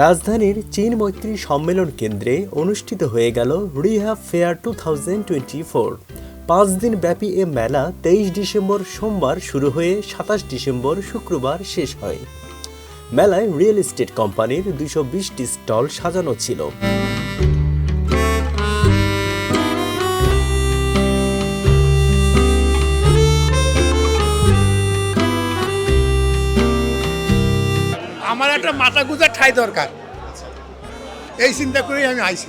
রাজধানীর চীন মৈত্রী সম্মেলন কেন্দ্রে অনুষ্ঠিত হয়ে গেল rehab fair two thousand twenty four. পাঁচ দিন ব্যাপী এ মেলা তেইশ ডিসেম্বর সোমবার শুরু হয়ে সাতাশ ডিসেম্বর শুক্রবার শেষ হয়। মেলায় রিয়েল এস্টেট কোম্পানির দুশো বিশটি স্টল সাজানো ছিল। একটা মাথা গুজার ঠাই দরকার। এই চিন্তা করেই আমি আইছি।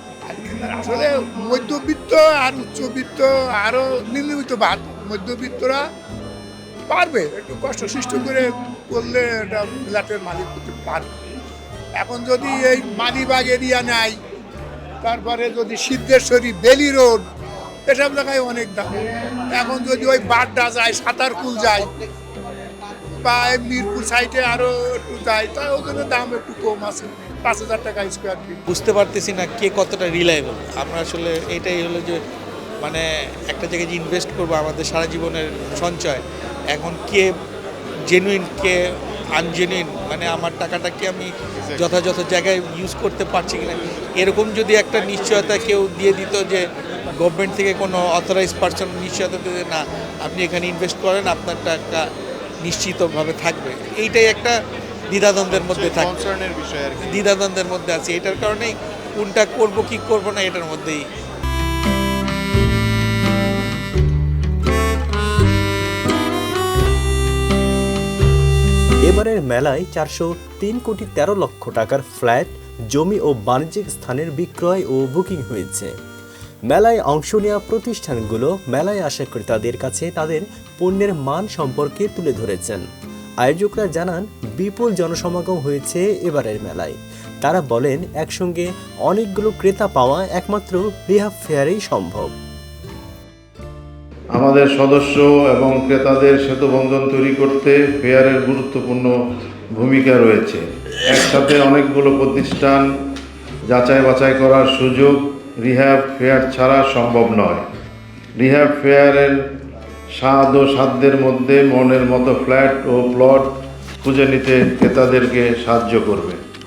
আসলে মধ্যবিত্ত আর উচ্চবিত্ত আরও নিম্নবিত্ত বাদ, মধ্যবিত্তরা পারবে, একটু কষ্ট সৃষ্ট করে করলে এটা ফ্ল্যাটের মালিক করতে পারবে। এখন যদি এই মালিবাগ এরিয়া নাই, তারপরে যদি সিদ্ধেশ্বরী বেলি রোড, এসব জায়গায় অনেক দাম। এখন যদি ওই বাড্ডা যায়, সাঁতারকুল যায় এই মিরপুর সাইডে আরও একটু যায় তা ওখানে দাম একটু কম আছে পাঁচ হাজার টাকা স্কোয়ার ফিট বুঝতে পারতেছি না কে কতটা রিলায়েবল আমরা আসলে এটাই হলো যে মানে একটা জায়গায় যে ইনভেস্ট করব আমাদের সারা জীবনের সঞ্চয় এখন কে জেনুইন কে আনজেনুইন মানে আমার টাকাটাকে আমি যথাযথ জায়গায় ইউজ করতে পারছি কিনা। এরকম যদি একটা নিশ্চয়তা কেউ দিয়ে দিত যে গভর্নমেন্ট থেকে কোনো অথরাইজ পার্সন নিশ্চয়তা দিতে না আপনি এখানে ইনভেস্ট করেন আপনার টাকা নিশ্চিতভাবে থাকবে। এইটাই একটা দ্বিধাদ্বন্দ্বের মধ্যে থাকে দ্বিধাদ্বন্দ্বের মধ্যে আছে। এটার কারণেই কোনটা করব কি করব না এটার মধ্যেই। এবারের মেলায় চারশো তিন কোটি তেরো লক্ষ টাকার ফ্ল্যাট জমি ও বাণিজ্যিক স্থানের বিক্রয় ও বুকিং হয়েছে। মেলায় অংশ নেওয়া প্রতিষ্ঠানগুলো মেলায় আসা ক্রেতাদের কাছে তাদের পণ্যের মান সম্পর্কে তুলে ধরেছেন। আয়োজকরা জানান, বিপুল জনসমাগম হয়েছে এবারের মেলায়। তারা বলেন, একসঙ্গে অনেকগুলো ক্রেতা পাওয়া একমাত্র রিহাব ফেয়ারেই সম্ভব। আমাদের সদস্য এবং ক্রেতাদের সেতুবন্ধন তৈরি করতে ফেয়ারের গুরুত্বপূর্ণ ভূমিকা রয়েছে। একসাথে অনেকগুলো প্রতিষ্ঠান যাচাই বাছাই করার সুযোগ রিহ্যাব ফেয়ার ছাড়া সম্ভব নয়। রিহ্যাব ফেয়ারের স্বাদ ও সাধ্যের মধ্যে মনের মতো ফ্ল্যাট ও প্লট খুঁজে নিতে ক্রেতাদেরকে সাহায্য করবে।